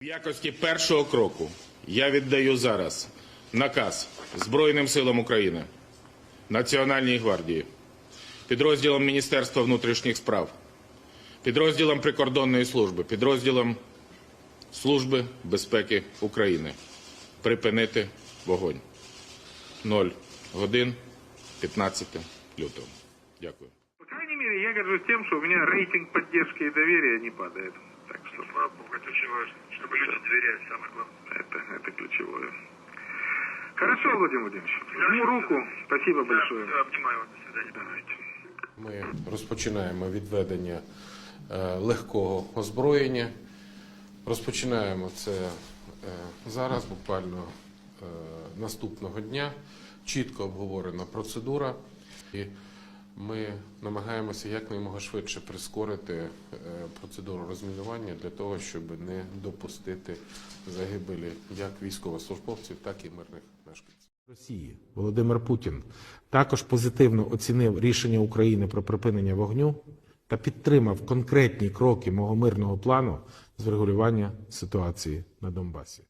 В якості першого кроку я віддаю зараз наказ Збройним силам України, Національній гвардії, підрозділам Міністерства внутрішніх справ, підрозділам прикордонної служби, підрозділам Служби безпеки України припинити вогонь. 0 годин 15 лютого. Дякую. По крайней мере, я горжусь тем, что у меня рейтинг поддержки и доверия не падает. Так что Слава Богу, это очень важно, чтобы люди доверяли, самое главное. это, это ключевое. Хорошо, Владимир Владимирович. Жму руку. Спасибо большое. Все, обнимаю вас, до свидания. Давайте. Ми розпочинаємо відведення е, легкого озброєння. Розпочинаємо це е, зараз, буквально е, наступного дня. Чітко обговорена процедура, і ми намагаємося якнаймога швидше прискорити е, процедуру розмінування для того, щоб не допустити загибелі як військовослужбовців, так і мирних мешканців. Росії Володимир Путін також позитивно оцінив рішення України про припинення вогню та підтримав конкретні кроки мого мирного плану з врегулювання ситуації на Донбасі.